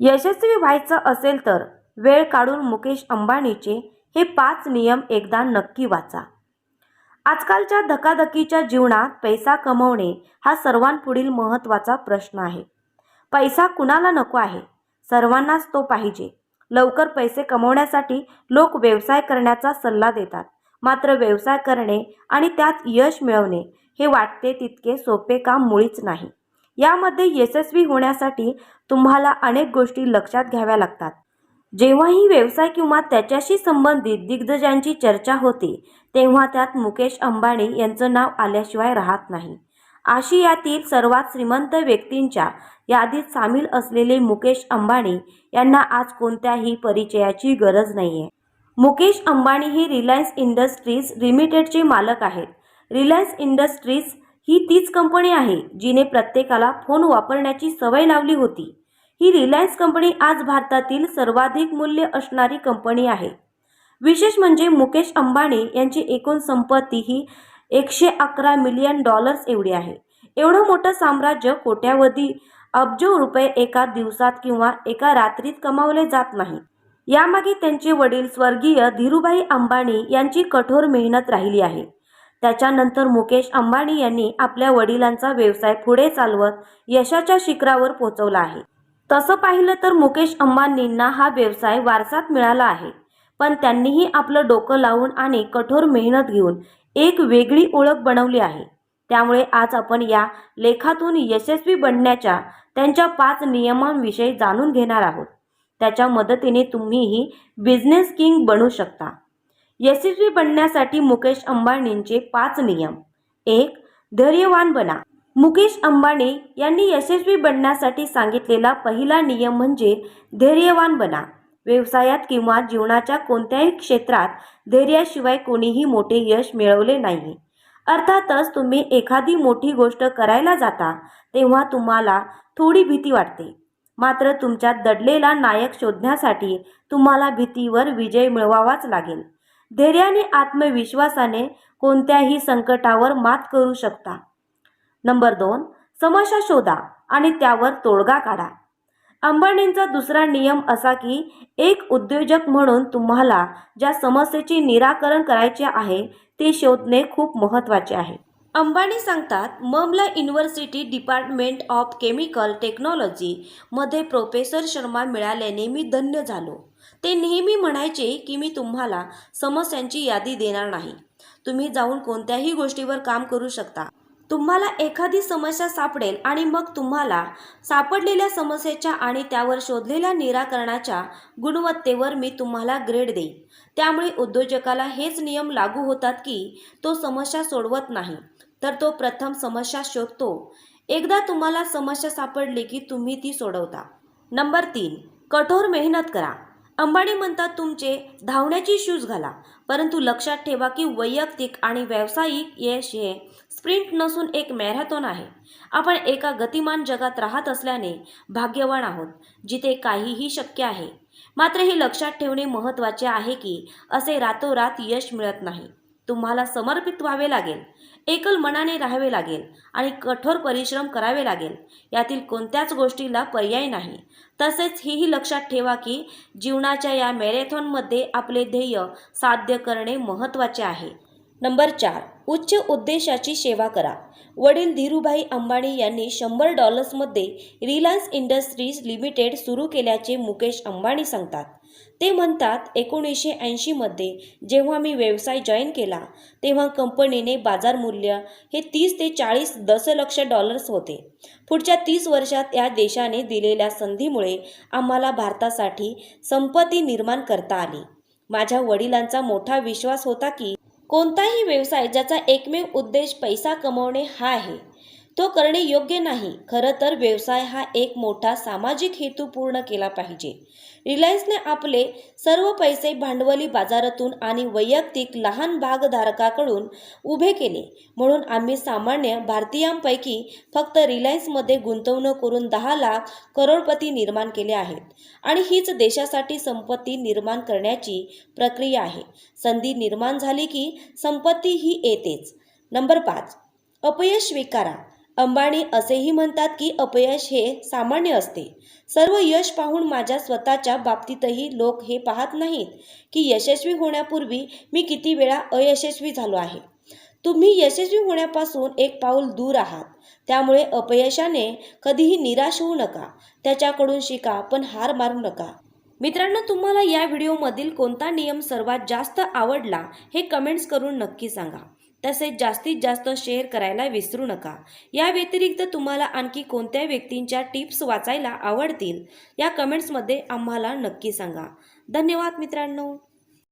यशस्वी व्हायचं असेल तर वेळ काढून मुकेश अंबानीचे हे पाच नियम एकदा नक्की वाचा. आजकालच्या धकाधकीच्या जीवनात पैसा कमवणे हा सर्वांपुढील महत्त्वाचा प्रश्न आहे. पैसा कुणाला नको आहे? सर्वांनाच तो पाहिजे. लवकर पैसे कमवण्यासाठी लोक व्यवसाय करण्याचा सल्ला देतात. मात्र व्यवसाय करणे आणि त्यात यश मिळवणे हे वाटते तितके सोपे काम मुळीच नाही. यामध्ये यशस्वी होण्यासाठी तुम्हाला अनेक गोष्टी लक्षात घ्याव्या लागतात. जेव्हाही व्यवसाय किंवा त्याच्याशी संबंधित दिग्गजांची चर्चा होते तेव्हा त्यात मुकेश अंबानी यांचं नाव आल्याशिवाय राहत नाही. आशियातील सर्वात श्रीमंत व्यक्तींच्या यादीत सामील असलेले मुकेश अंबानी यांना आज कोणत्याही परिचयाची गरज नाही आहे मुकेश अंबानी हे रिलायन्स इंडस्ट्रीज लिमिटेडचे मालक आहेत. रिलायन्स इंडस्ट्रीज ही तीच कंपनी आहे जिने प्रत्येकाला फोन वापरण्याची सवय लावली होती. ही रिलायन्स कंपनी आज भारतातील सर्वाधिक मूल्य असणारी कंपनी आहे. विशेष म्हणजे मुकेश अंबानी यांची एकूण संपत्ती ही एकशे अकरा मिलियन डॉलर्स एवढी आहे. एवढं मोठं साम्राज्य कोट्यावधी अब्जो रुपये एका दिवसात किंवा एका रात्रीत कमावले जात नाही. यामागे त्यांचे वडील स्वर्गीय धीरूभाई अंबानी यांची कठोर मेहनत राहिली आहे. त्याच्यानंतर मुकेश अंबानी यांनी आपल्या वडिलांचा व्यवसाय पुढे चालवत यशाच्या शिखरावर पोहोचवला आहे. तसं पाहिलं तर मुकेश अंबानींना हा व्यवसाय वारसात मिळाला आहे. पण त्यांनीही आपलं डोकं लावून आणि कठोर मेहनत घेऊन एक वेगळी ओळख बनवली आहे. त्यामुळे आज आपण या लेखातून यशस्वी बनण्याच्या त्यांच्या पाच नियमांविषयी जाणून घेणार आहोत. त्याच्या मदतीने तुम्हीही बिझनेस किंग बनू शकता. यशस्वी बनण्यासाठी मुकेश अंबानींचे पाच नियम. एक धैर्यवान बना. मुकेश अंबानी यांनी यशस्वी बनण्यासाठी सांगितलेला पहिला नियम म्हणजे धैर्यवान बना. व्यवसायात किंवा जीवनाच्या कोणत्याही क्षेत्रात धैर्याशिवाय कोणीही मोठे यश मिळवले नाही. अर्थातच तुम्ही एखादी मोठी गोष्ट करायला जाता तेव्हा तुम्हाला थोडी भीती वाटते. मात्र तुमच्यात दडलेला नायक शोधण्यासाठी तुम्हाला भीतीवर विजय मिळवावाच लागेल. धैर्याने आत्मविश्वासाने कोणत्याही संकटावर मात करू शकता. नंबर दोन समस्या शोधा आणि त्यावर तोडगा काढा. अंबानींचा दुसरा नियम असा की एक उद्योजक म्हणून तुम्हाला ज्या समस्येचे निराकरण करायचे आहे ते शोधणे खूप महत्त्वाचे आहे. अंबानी सांगतात ममला युनिव्हर्सिटी डिपार्टमेंट ऑफ केमिकल टेक्नॉलॉजीमध्ये प्रोफेसर शर्मा मिळाल्याने मी धन्य झालो. ते नेहमी म्हणायचे की मी तुम्हाला समस्यांची यादी देणार नाही. तुम्ही जाऊन कोणत्याही गोष्टीवर काम करू शकता. तुम्हाला एखादी समस्या सापडेल आणि मग तुम्हाला सापडलेल्या समस्येच्या आणि त्यावर शोधलेल्या निराकरणाच्या गुणवत्तेवर मी तुम्हाला ग्रेड देईन. त्यामुळे उद्योजकाला हेच नियम लागू होतात की तो समस्या सोडवत नाही. तर तो प्रथम समस्या शोधतो. एकदा तुम्हाला समस्या सापडली की तुम्ही ती सोडवता. नंबर तीन कठोर मेहनत करा. अंबानी म्हणतात तुमचे धावण्याची शूज घाला परंतु लक्षात ठेवा की वैयक्तिक आणि व्यावसायिक यश हे स्प्रिंट नसून एक मॅरेथॉन आहे. आपण एका गतिमान जगात राहत असल्याने भाग्यवान आहोत जिथे काहीही शक्य आहे. मात्र हे लक्षात ठेवणे महत्त्वाचे आहे की असे रातोरात यश मिळत नाही. तुम्हाला समर्पित व्हावे लागेल. एकल मनाने राहावे लागेल आणि कठोर परिश्रम करावे लागेल. यातील कोणत्याच गोष्टीला पर्याय नाही. तसेच हेही लक्षात ठेवा की जीवनाच्या या मॅरेथॉनमध्ये आपले ध्येय साध्य करणे महत्त्वाचे आहे. नंबर चार उच्च उद्देशाची सेवा करा. वडील धीरूभाई अंबानी यांनी शंभर डॉलर्समध्ये रिलायन्स इंडस्ट्रीज लिमिटेड सुरू केल्याचे मुकेश अंबानी सांगतात. ते म्हणतात एकोणीसशे ऐंशीमध्ये जेव्हा मी व्यवसाय जॉईन केला तेव्हा कंपनीने बाजार मूल्य हे तीस ते चाळीस दशलक्ष डॉलर्स होते. पुढच्या तीस वर्षात या देशाने दिलेल्या संधीमुळे आम्हाला भारतासाठी संपत्ती निर्माण करता आली. माझ्या वडिलांचा मोठा विश्वास होता की कोणताही व्यवसाय ज्याचा एकमेव उद्देश पैसा कमवणे हा आहे. तो करणे योग्य नाही. खरं तर व्यवसाय हा एक मोठा सामाजिक हेतू पूर्ण केला पाहिजे. रिलायन्सने आपले सर्व पैसे भांडवली बाजारातून आणि वैयक्तिक लहान भागधारकाकडून उभे केले. म्हणून आम्ही सामान्य भारतीयांपैकी फक्त रिलायन्समध्ये गुंतवणूक करून दहा लाख करोडपती निर्माण केले आहेत. आणि हीच देशासाठी संपत्ती निर्माण करण्याची प्रक्रिया आहे. संधी निर्माण झाली की संपत्ती ही येतेच. नंबर पाच. अपयश स्वीकारा. अंबानी असेही म्हणतात की अपयश हे सामान्य असते. सर्व यश पाहून माझ्या स्वतःच्या बाबतीतही लोक हे पाहत नाहीत की यशस्वी होण्यापूर्वी मी किती वेळा अयशस्वी झालो आहे. तुम्ही यशस्वी होण्यापासून एक पाऊल दूर आहात. त्यामुळे अपयशाने कधीही निराश होऊ नका. त्याच्याकडून शिका पण हार मारू नका. मित्रांनो तुम्हाला या व्हिडिओमधील कोणता नियम सर्वात जास्त आवडला हे कमेंट्स करून नक्की सांगा. तसेच जास्तीत जास्त शेअर करायला विसरू नका. या व्यतिरिक्त तुम्हाला आणखी कोणत्या व्यक्तींच्या टिप्स वाचायला आवडतील? या कमेंट्समध्ये आम्हाला नक्की सांगा. धन्यवाद मित्रांनो.